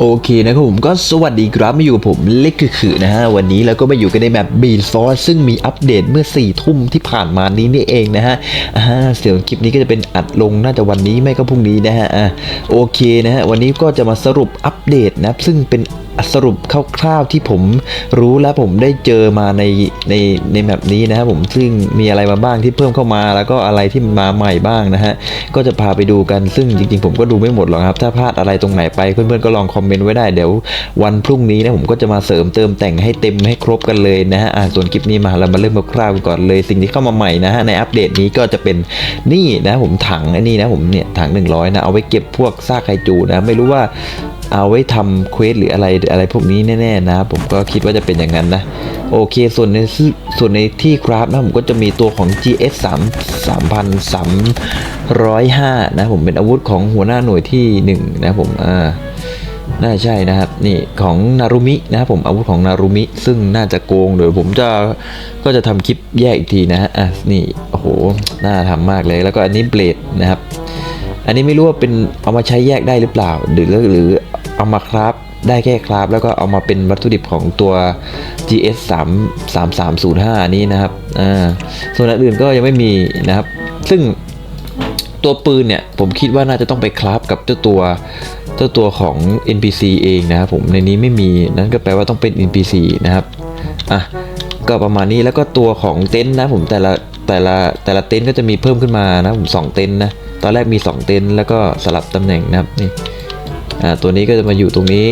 โอเคนะครับผมก็สวัสดีครับมาอยู่กับผมเล็กคือนะฮะวันนี้เราก็มาอยู่กันในแบบบีฟอร์ซึ่งมีอัปเดตเมื่อ4ี่ทุ่มที่ผ่านมานี้นี่เองนะฮะอ่าเสียงคลิปนี้ก็จะเป็นอัดลงน่าจะวันนี้ไม่ก็พรุ่งนี้นะฮะอ่าโอเคนะฮะวันนี้ก็จะมาสรุปอัปเดตนะซึ่งเป็น สรุปคร่าวๆที่ผมรู้และผมได้เจอมาในในในแบบนี้นะครับผมซึ่งมีอะไรมาบ้างที่เพิ่มเข้ามา แล้วก็อะไรที่มันมาใหม่บ้างนะฮะก็จะพาไปดูกันซึ่งจริง ๆ ผมก็ดูไม่หมดหรอกครับ ถ้าพลาดอะไรตรงไหนไปเพื่อนๆก็ลองคอมเมนต์ไว้ได้เดี๋ยววันพรุ่งนี้นะผมก็จะมาเสริมเติมแต่งให้เต็มให้ครบกันเลยนะฮะอ่าส่วนคลิปนี้มาเรามาเริ่มคร่าวๆกันก่อนเลย สิ่งที่เข้ามาใหม่นะฮะในอัปเดตนี้ก็จะเป็นนี่นะผมถังไอ้นี่นะผมเนี่ยถัง 100นะเอาไว้เก็บพวกซากไคจูนะไม่รู้ว่าเอาไว้ทำเควสหรืออะไรอะไรพวกนี้แน่ๆนะผมก็คิดว่าจะเป็นอย่างนั้นนะ โอเคส่วนในส่วนในที่คราฟนะผมก็จะมีตัวของ GS 3 3,305 นะผมเป็นอาวุธของหัวหน้าหน่วยที่ 1 นะผมอ่าน่าใช่นะครับนี่ของนารุมินะครับผมอาวุธของนารุมิซึ่งน่าจะโกงเดี๋ยวผมจะก็จะทำคลิปแยกอีกทีนะฮะอะนี่โอ้โหน่าทำมากเลยแล้วก็อันนี้เบลดนะครับ อันนี้ไม่รู้ว่าเป็นเอามาใช้แยกได้หรือเปล่า หรือหรือเอามาคราฟได้แค่คราฟแล้วก็เอามาเป็นวัตถุดิบของตัว GS 3 3 3 0 5 นี้นะครับอ่าส่วนอื่นก็ยังไม่มีนะครับ ซึ่งตัวปืนเนี่ยผมคิดว่าน่าจะต้องไปคราฟกับเจ้าตัวเจ้าตัวของ NPC เองนะครับผมในนี้ไม่มีนั่นก็แปลว่าต้องเป็น NPC นะครับอะก็ประมาณนี้แล้วก็ตัวของเต็นท์นะผมแต่ละ แต่ละแต่ละเต็นท์ก็จะมีเพิ่มขึ้นมานะผมสองเต็นท์นะตอนแรกมี 2 เต็นท์แล้วก็สลับตำแหน่งนะครับนี่อ่าตัวนี้ก็จะมาอยู่ตรงนี้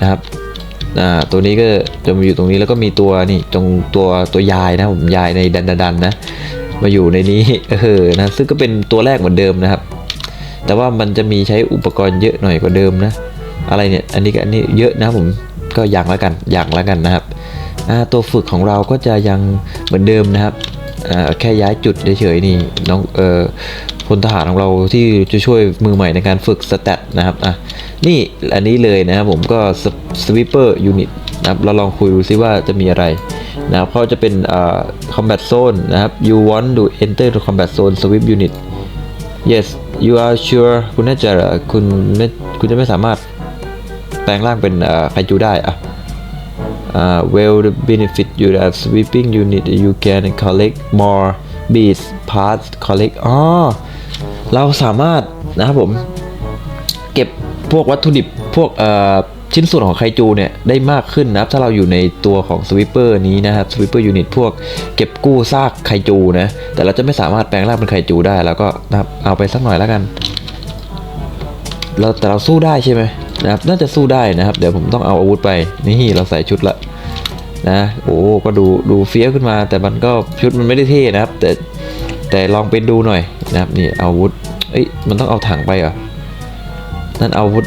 นะครับอ่าตัวนี้ก็จะมาอยู่ตรงนี้แล้วก็มีตัวนี่ตรงตัวตัวยายนะผมยายในดันดันนะมาอยู่ในนี้เออนะซึ่งก็เป็นตัวแรกเหมือนเดิมนะครับ แต่ว่ามันจะมีใช้อุปกรณ์เยอะหน่อยกว่าเดิมนะ อะไรเนี่ยอันนี้ก็อันนี้เยอะนะผมก็อย่างละกันอย่างละกันนะครับตัวฝึกของเราก็จะยังเหมือนเดิมนะครับ แค่ย้ายจุดเฉยๆนี่น้องเออพลทหารของเราที่จะช่วยมือใหม่ในการฝึกสแตทนะครับอะนี่อันนี้เลยนะครับผมก็สวิปเปอร์ยูนิตนะครับเราลองคุยดูซิว่าจะมีอะไรนะครับเขาจะเป็นอ่า combat zone นะครับ you want to enter the combat zone sweep unit yes you are sure คุณน่าจะคุณไม่คุณจะไม่สามารถแปลงร่างเป็นอ่าไคจูได้อะ uh, well the benefit you have sweeping unit you can collect more beads parts collect อ๋อเราสามารถนะครับผมเก็บพวกวัตถุดิบพวกเอ่อชิ้นส่วนของไคจูเนี่ยได้มากขึ้นนะครับ ถ้าเราอยู่ในตัวของสวิปเปอร์นี้นะครับสวิปเปอร์ยูนิตพวกเก็บกู้ซากไคจูนะแต่เราจะไม่สามารถแปลงร่างเป็นไคจูได้ แล้วก็นะครับเอาไปสักหน่อยแล้วกันเราแต่เราสู้ได้ใช่ไหม นะครับน่าจะสู้ได้นะครับ เดี๋ยวผมต้องเอาอาวุธไปนี่เราใส่ชุดละนะโอ้ก็ดูดูเฟี้ยวขึ้นมา แต่มันก็ชุดมันไม่ได้เท่นะครับ แต่แต่ลองไปดูหน่อยนะครับนี่อาวุธเอ้ยมันต้องเอาถังไปเหรอนั่นอาวุธ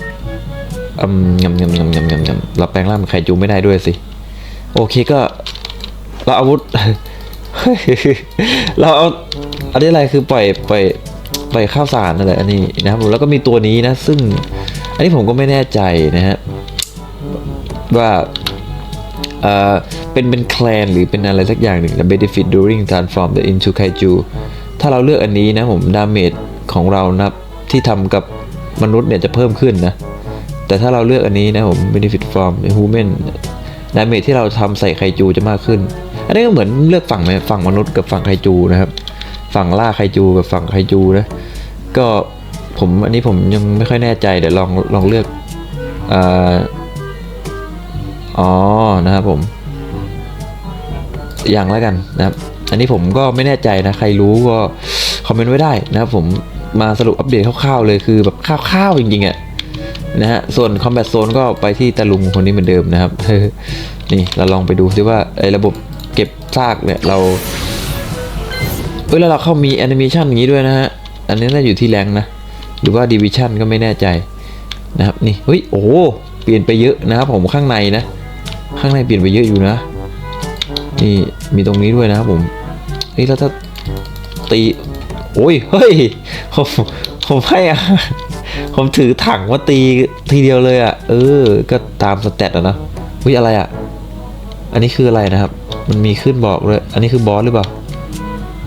อืมยำยำยำยำยำยำเราแปลงร่างเป็นไคจูไม่ได้ด้วยสิโอเคก็เราอาวุธเราเอาอันนี้อะไรคือปล่อยปล่อยปล่อยข้าวสารอะไรอันนี้นะครับแล้วก็มีตัวนี้นะ ซึ่ง อันนี้ผมก็ไม่แน่ใจนะฮะว่าเออเป็นเป็นแคลนหรือเป็นอะไรสักอย่างหนึ่ง The benefit during transform the into kaiju ถ้าเราเลือกอันนี้นะผมดาเมจของเรานะที่ทำกับมนุษย์เนี่ยจะเพิ่มขึ้นนะ แต่ถ้าเราเลือกอันนี้นะผม benefit from the human ดาเมจที่เราทำใส่ไคจูจะมากขึ้น อันนี้ก็เหมือนเลือกฝั่งไหมฝั่งมนุษย์กับฝั่งไคจูนะครับ ฝั่งล่าไคจูกับฝั่งไคจูนะ ก็ ผมอันนี้ผมยังไม่ค่อยแน่ใจเดี๋ยวลองลองเลือกอ๋อนะครับผม อย่างแล้วกันนะครับ อันนี้ผมก็ไม่แน่ใจนะ ใครรู้ก็คอมเมนต์ไว้ได้นะครับผมมาสรุปอัปเดตคร่าวๆเลยคือแบบคร่าวๆจริงๆอะนะฮะส่วน Combat Zone ก็ไปที่ตาลุงคนนี้เหมือนเดิมนะครับนี่เราลองไปดูซิว่าไอ้ระบบเก็บซากเนี่ยเราเอ้ยแล้วเราเข้ามีแอนิเมชันอย่างนี้ด้วยนะฮะ อันนี้น่าอยู่ที่แรงนะ หรือว่าดิวิชันก็ไม่แน่ใจนะครับนี่เฮ้ยโอ้เปลี่ยนไปเยอะนะครับผมข้างในนะ ข้างในเปลี่ยนไปเยอะอยู่นะ นี่มีตรงนี้ด้วยนะครับผมเฮ้ยแล้วถ้าตีโอ้ยเฮ้ยผมผมให้อะผมถือถังมาตีทีเดียวเลยอะเออ ก็ตามสเตตอะนะเฮ้ยอะไรอะอันนี้คืออะไรนะครับ มันมีขึ้นบอกเลย อันนี้คือบอสหรือเปล่า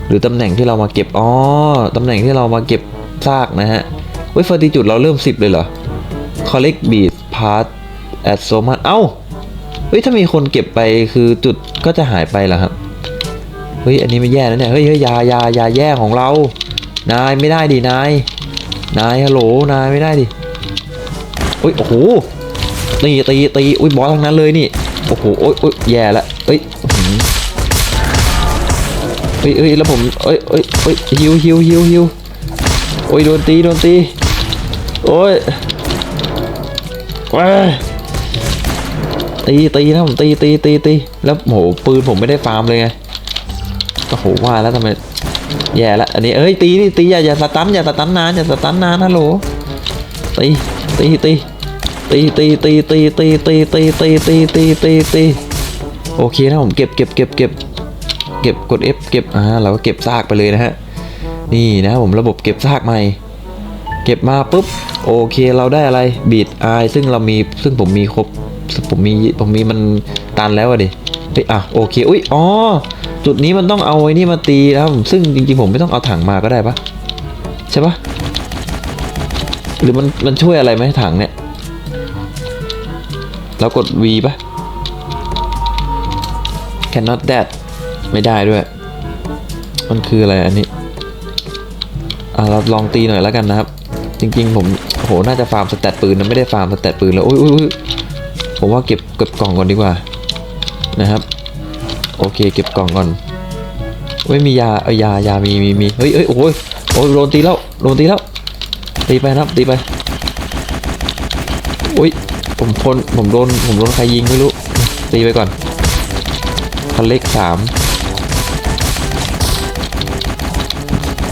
หรือตำแหน่งที่เรามาเก็บ อ๋อ ตำแหน่งที่เรามาเก็บ ซากนะฮะเว้ยฟอร์ติจุดเราเริ่ม 10 เลยเหรอ collect beat part แอดโซมันเอ้าเฮ้ยถ้ามีคนเก็บไปคือจุดก็จะหายไปเหรอครับเฮ้ยอันนี้ไม่แย่แล้วเนี่ยเฮ้ยเฮ้ยยายายาแย่ของเรา นายไม่ได้ดินายนายฮัลโหลนายไม่ได้ดิเฮ้ยโอ้โหตีตีตีอุ้ยบอสทั้งนั้นเลยนี่โอ้โหโอ้ยโอ้ยแย่ละเอ้ยเฮ้ยเฮ้ยแล้วผมเอ้ยเอ้ยเอ้ยฮิวฮิวฮิวฮิว โอ้ยโดนตีโดนตี โอ้ยว้าตีตีนะผมตีตีตีตีแล้วโหปืนผมไม่ได้ฟาร์มเลยไงโอ้โหว่าแล้วทำไมแย่ละอันนี้เอ้ยตีนี่ตีอย่าอย่าสตันอย่าสตันนานอย่าสตันนานฮัลโหลตีตีตีตีตีตีตีตีตีตีตีตีตีตีตีโอเคนะผมเก็บเก็บเก็บเก็บเก็บกด F เก็บอ่าเราก็เก็บซากไปเลยนะฮะ นี่นะครับผมระบบเก็บซากใหม่ เก็บมาปุ๊บโอเคเราได้อะไรบีดไอซึ่งเรามีซึ่งผมมีครบผมมีผมมีมันตันแล้วอะดิเฮ้ยอะโอเคอุ้ยอ๋อจุดนี้มันต้องเอาไอ้นี่มาตีแล้วซึ่งจริงๆผมไม่ต้องเอาถังมาก็ได้ปะใช่ปะหรือมันมันช่วยอะไรไหมถังเนี่ยแล้วกด V ปะ cannot that ไม่ได้ด้วย มันคืออะไรอันนี้ อะเราลองตีหน่อยแล้วกันนะครับ จริงๆ ผมโหน่าจะฟาร์มสแตตปืนนะไม่ได้ฟาร์มสแตตปืนแล้วอุ้ยอุ้ยอุ้ยผมว่าเก็บเก็บกล่องก่อนดีกว่านะครับ โอเคเก็บกล่องก่อนไม่มียาเอายายามีมีมีเฮ้ยเฮ้ยโอ้ยโอ้ยโดนตีแล้วโดนตีแล้วตีไปนะครับตีไปอุ้ยผมทนผมโดนผมโดนใครยิงไม่รู้ตีไปก่อนคันเล็กสาม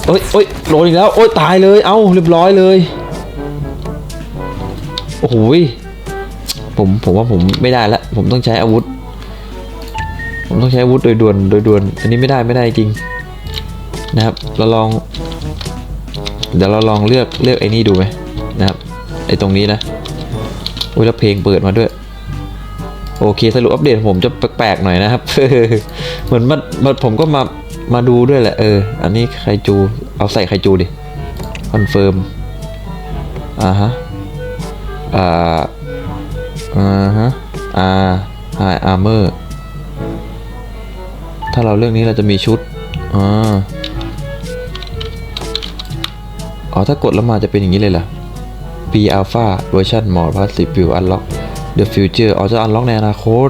โอ้ยโอ้ยโดนอีกแล้วโอ้ยตายเลย เอ้าเรียบร้อยเลย โอ้โหผมผมว่าผมไม่ได้ละผมต้องใช้อาวุธ ผมต้องใช้อาวุธโดยด่วนโดยด่วน อันนี้ไม่ได้ไม่ได้จริงนะครับ เราลอง เดี๋ยวเราลองเลือกเลือกไอ้นี่ดูไหมนะครับไอ้ตรงนี้นะโอ้ยแล้วเพลงเปิดมาด้วยโอเคสรุปอัปเดตผมจะแปลกๆหน่อยนะครับเหมือนมันมันผมก็มา มาดูด้วยแหละเออ อันนี้ไคจู เอาใส่ไคจูดิ คอนเฟิร์ม อ่าฮะ อ่า อ่าฮะ อ่าไฮอาร์เมอร์ ถ้าเราเรื่องนี้เราจะมีชุด อ่า อ๋อ ถ้ากดแล้วมาจะเป็นอย่างนี้เลยเหรอ P Alpha Version More Passive View Unlock The Future อ๋อจะ unlock ในอนาคต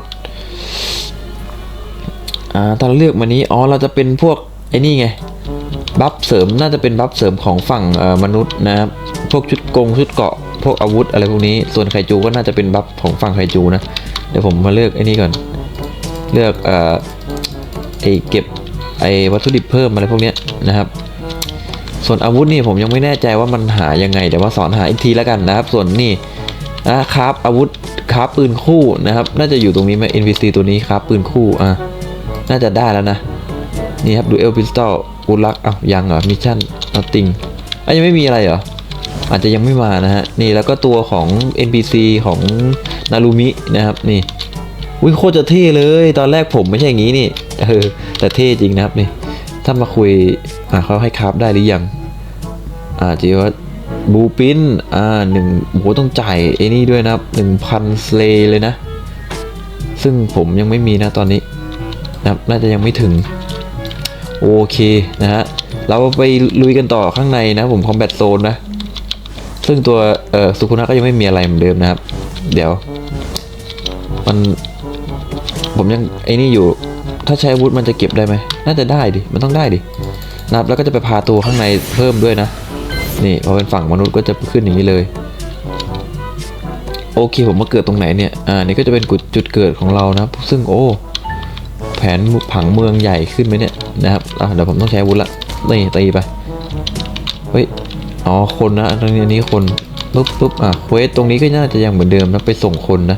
อ่าถ้าเราเลือกมานี้อ๋อเราจะเป็นพวกไอ้นี่ไงบัฟเสริมน่าจะเป็นบัฟเสริมของฝั่งมนุษย์นะครับพวกชุดกงชุดเกาะพวกอาวุธอะไรพวกนี้ส่วนไคจูก็น่าจะเป็นบัฟของฝั่งไคจูนะเดี๋ยวผมมาเลือกไอ้นี่ก่อน เลือกเอ่อไอเก็บไอวัตถุดิบเพิ่มอะไรพวกนี้นะครับ ส่วนอาวุธนี่ผมยังไม่แน่ใจว่ามันหายังไงเดี๋ยวมาสอนหาอีกทีแล้วกันนะครับ ส่วนนี่นะครับอาวุธคราฟปืนคู่นะครับ น่าจะอยู่ตรงนี้ไหม NPC ตัวนี้ครับปืนคู่อะ น่าจะได้แล้วนะ นี่ครับดูเอลพิสตอลกูลักอ้าวยังเหรอมิชชั่นนัตติงอะยังไม่มีอะไรเหรอ อาจจะยังไม่มานะฮะ นี่แล้วก็ตัวของ NPC ของนารุมินะครับนี่วิโคตรจะเท่เลย ตอนแรกผมไม่ใช่อย่างนี้นี่เออแต่เท่จริงนะครับนี่ ถ้ามาคุยอ่าเขาให้คราฟได้หรือยัง อ่าจีว่าบูปินอ่าหนึ่งโอ้โหต้องจ่ายไอ้นี่ด้วยนะครับหนึ่งพันเลเลยนะ ซึ่งผมยังไม่มีนะตอนนี้ นะครับน่าจะยังไม่ถึง โอเคนะฮะเราไปลุยกันต่อข้างในนะผมคอมแบทโซนนะ ซึ่งตัวเอ่อสุคุนะก็ยังไม่มีอะไรเหมือนเดิมนะครับ เดี๋ยว มัน ผมยังไอ้นี่อยู่ ถ้าใช้อาวุธมันจะเก็บได้ไหม น่าจะได้ดิ มันต้องได้ดินะครับแล้วก็จะไปพาตัวข้างในเพิ่มด้วยนะ นี่พอเป็นฝั่งมนุษย์ก็จะขึ้นอย่างนี้เลย โอเคผมมาเกิดตรงไหนเนี่ย อ่า นี่ก็จะเป็นจุดเกิดของเรานะ ซึ่งโอ้ แผนผังเมืองใหญ่ขึ้นไหมเนี่ยนะครับเดี๋ยวผมต้องใช้วุธละนี่ตีไปเฮ้ยอ๋อคนนะตรงนี้นี้คนปุ๊บปุ๊บอะเควสตรงนี้ก็น่าจะยังเหมือนเดิมนะไปส่งคนนะ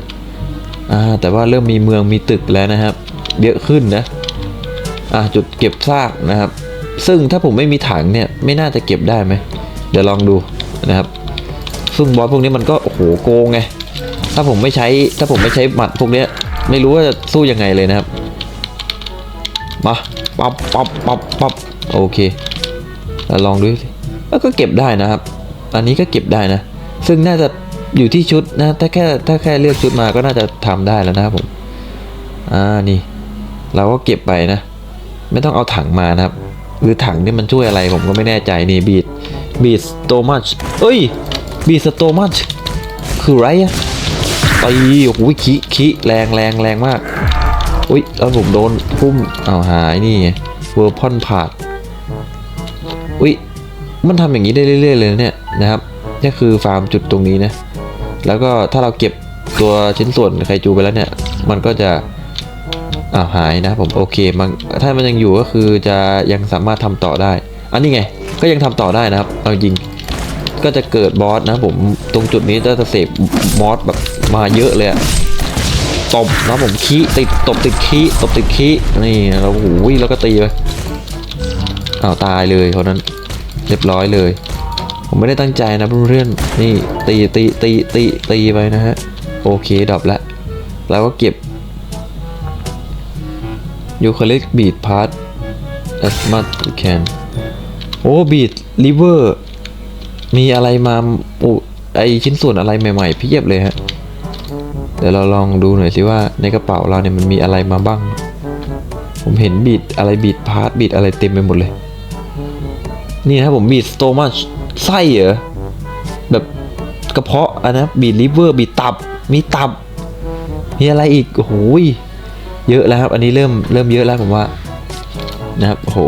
อ่าแต่ว่าเริ่มมีเมืองมีตึกแล้วนะครับเยอะขึ้นนะอ่าจุดเก็บซากนะครับ ซึ่งถ้าผมไม่มีถังเนี่ยไม่น่าจะเก็บได้ไหมเดี๋ยวลองดูนะครับ ซึ่งบอสพวกนี้มันก็โอ้โหโกงไงถ้าผมไม่ใช้ถ้าผมไม่ใช้หมัดพวกนี้ไม่รู้ว่าจะสู้ยังไงเลยนะครับ มาปับปับปับปับโอเคแล้วลองดูสิแล้วก็เก็บได้นะครับ อันนี้ก็เก็บได้นะ ซึ่งน่าจะอยู่ที่ชุดนะ ถ้าแค่ถ้าแค่เลือกชุดมาก็น่าจะทำได้แล้วนะครับผม อ่านี่ เราก็เก็บไปนะ ไม่ต้องเอาถังมานะครับ หรือถังนี่มันช่วยอะไรผมก็ไม่แน่ใจนี่บีดบีดสโตมัชเอ้ยบีดสโตมัชคือไรอะตีโอ้โหขี้ขี้แรงแรงแรงมาก อุ้ยแล้วผมโดนพุ่มเอาวหายนี่ไงเวอร์พอนผาดอุ้ยมันทำอย่างนี้ได้เรื่อย ๆ เลยเนี่ยนะครับนี่คือฟาร์มจุดตรงนี้นะ แล้วก็ถ้าเราเก็บตัวชิ้นส่วนไคจูไปแล้วเนี่ย มันก็จะอ้าวหายนะผมโอเคมันถ้ามันยังอยู่ก็คือจะยังสามารถทำต่อได้ อันนี้ไงก็ยังทำต่อได้นะครับเอาจริงก็จะเกิดบอสนะผมตรงจุดนี้จะเสพมอสแบบมาเยอะเลยอะ ตบนะผมขี้ติดตบติดขี้ตบติดขี้นี่เราโอ้โหแล้วก็ตีไปอ้าวตายเลยคนนั้นเรียบร้อยเลย ผมไม่ได้ตั้งใจนะเพื่อนๆนี่ตีตีตีตีตีไปนะฮะโอเคดรอปแล้วแล้วก็เก็บยูคาลิกบีดพาร์ท as much as you can โอ้บีดลิเวอร์มีอะไรมาโอ้ไอชิ้นส่วนอะไรใหม่ๆเพียบเลยฮะ เดี๋ยวเราลองดูหน่อยสิว่าในกระเป๋าเราเนี่ยมันมีอะไรมาบ้าง ผมเห็นบีดอะไรบีดพาร์ทบีดอะไรเต็มไปหมดเลย นี่นะครับผมบีดสโตมัชไส้เหรอ แบบกระเพาะอันนะบีดลิเวอร์บีดตับ มีตับ มีอะไรอีกโอ้โหยเยอะแล้วครับ อันนี้เริ่มเริ่มเยอะแล้วผมว่า นะครับโอ้โห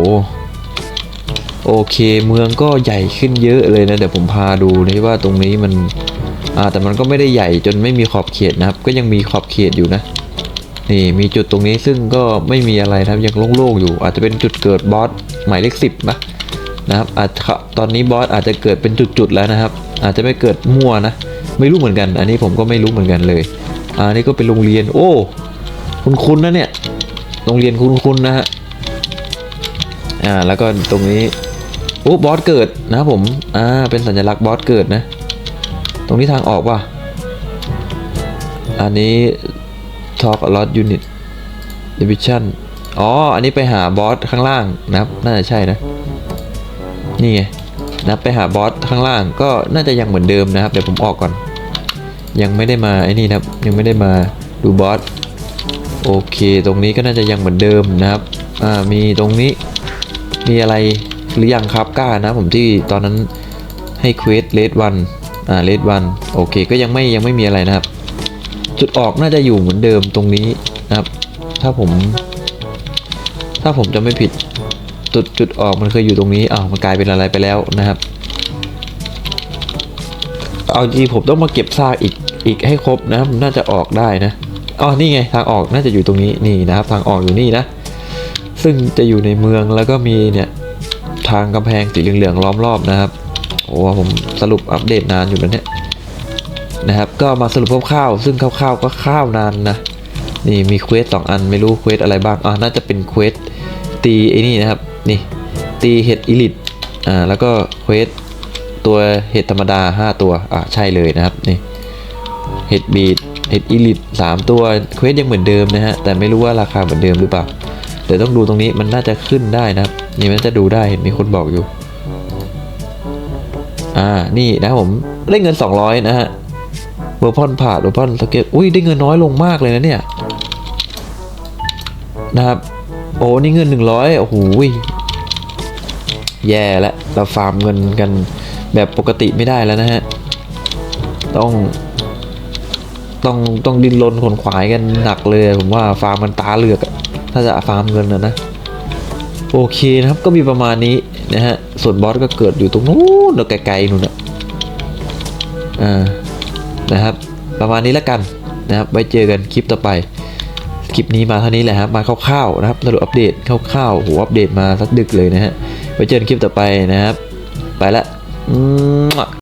โอเคเมืองก็ใหญ่ขึ้นเยอะเลยนะ เดี๋ยวผมพาดูนะว่าตรงนี้มัน อ่าแต่มันก็ไม่ได้ใหญ่จนไม่มีขอบเขตนะครับ ก็ยังมีขอบเขตอยู่นะนี่มีจุดตรงนี้ซึ่งก็ไม่มีอะไรครับยังโล่งๆอยู่ อาจจะเป็นจุดเกิดบอสหมายเลขสิบนะนะครับอาจจะตอนนี้บอสอาจจะเกิดเป็นจุดๆแล้วนะครับ อาจจะไม่เกิดมั่วนะไม่รู้เหมือนกัน อันนี้ผมก็ไม่รู้เหมือนกันเลยอ่านี่ก็เป็นโรงเรียน โอ้ คุ้นๆนะเนี่ยโรงเรียนคุ้นๆนะฮะอ่าแล้วก็ตรงนี้โอ้บอสเกิดนะครับผมอ่าเป็นสัญลักษณ์บอสเกิดนะ ตรงนี้ทางออกป่ะ อันนี้ Talk a lot unit division อ๋อ อันนี้ไปหาบอสข้างล่างนะครับ น่าจะใช่นะ นี่ไงนะไปหาบอสข้างล่างก็น่าจะยังเหมือนเดิมนะครับ เดี๋ยวผมออกก่อน ยังไม่ได้มาไอ้นี่นะครับ ยังไม่ได้มาดูบอสโอเค ตรงนี้ก็น่าจะยังเหมือนเดิมนะครับ อ่า มีตรงนี้ มีอะไรหรือยังครับกล้านะผมที่ตอนนั้นให้เควสเลดวัน อ่าเลดวันโอเคก็ยังไม่ยังไม่มีอะไรนะครับ จุดออกน่าจะอยู่เหมือนเดิมตรงนี้นะครับ ถ้าผม ถ้าผมจะไม่ผิดจุดจุดออกมันเคยอยู่ตรงนี้อ้าวมันกลายเป็นอะไรไปแล้วนะครับ เอาจริงผมต้องมาเก็บซากอีกอีกให้ครบนะครับน่าจะออกได้นะอ๋อนี่ไงทางออกน่าจะอยู่ตรงนี้นี่นะครับ ทางออกอยู่นี่นะ ซึ่งจะอยู่ในเมืองแล้วก็มีเนี่ยทางกำแพงสีเหลืองๆล้อมรอบนะครับ โอ้ผมสรุปอัปเดตนานอยู่แล้วเนี่ยนะครับ ก็มาสรุปคร่าวๆซึ่งคร่าวๆก็ข้าวนานนะ นี่มีเควสสองอันไม่รู้เควสอะไรบ้างอ่าน่าจะเป็นเควสตีไอ้นี่นะครับ นี่ ตีเห็ดอิลิทอ่าแล้วก็เควสตัวเห็ดธรรมดา 5 ตัวอ่าใช่เลยนะครับนี่เห็ดบีดเห็ดอิลิท3ตัวเควสยังเหมือนเดิมนะฮะแต่ไม่รู้ว่าราคาเหมือนเดิมหรือเปล่าเดี๋ยวต้องดูตรงนี้มันน่าจะขึ้นได้นะครับนี่มันจะดูได้เห็นมีคนบอกอยู่ อ่า นี่นะผมได้เงิน 200 นะฮะเวอร์พอนผ่าเวอร์พอนสเก็ตอุ้ยได้เงินน้อยลงมากเลยนะเนี่ย นะครับ โอ้นี่เงิน 100 โอ้โหแย่แล้วเราฟาร์มเงินกันแบบปกติไม่ได้แล้วนะฮะ ต้อง ต้องต้องดิ้นรนขนขวายกันหนักเลย ผมว่าฟาร์มมันตาเหลือกถ้าจะฟาร์มเงินนะนะ โอเคนะครับก็มีประมาณนี้นะฮะส่วนบอสก็เกิดอยู่ตรงนู้นเราไกลๆนู่นนะอ่านะครับประมาณนี้แล้วกันนะครับไว้เจอกันคลิปต่อไปคลิปนี้มาเท่านี้แหละครับมาคร่าวๆนะครับสรุปอัปเดตคร่าวๆโหอัปเดตมาสักดึกเลยนะฮะไว้เจอกันคลิปต่อไปนะครับ ไปละ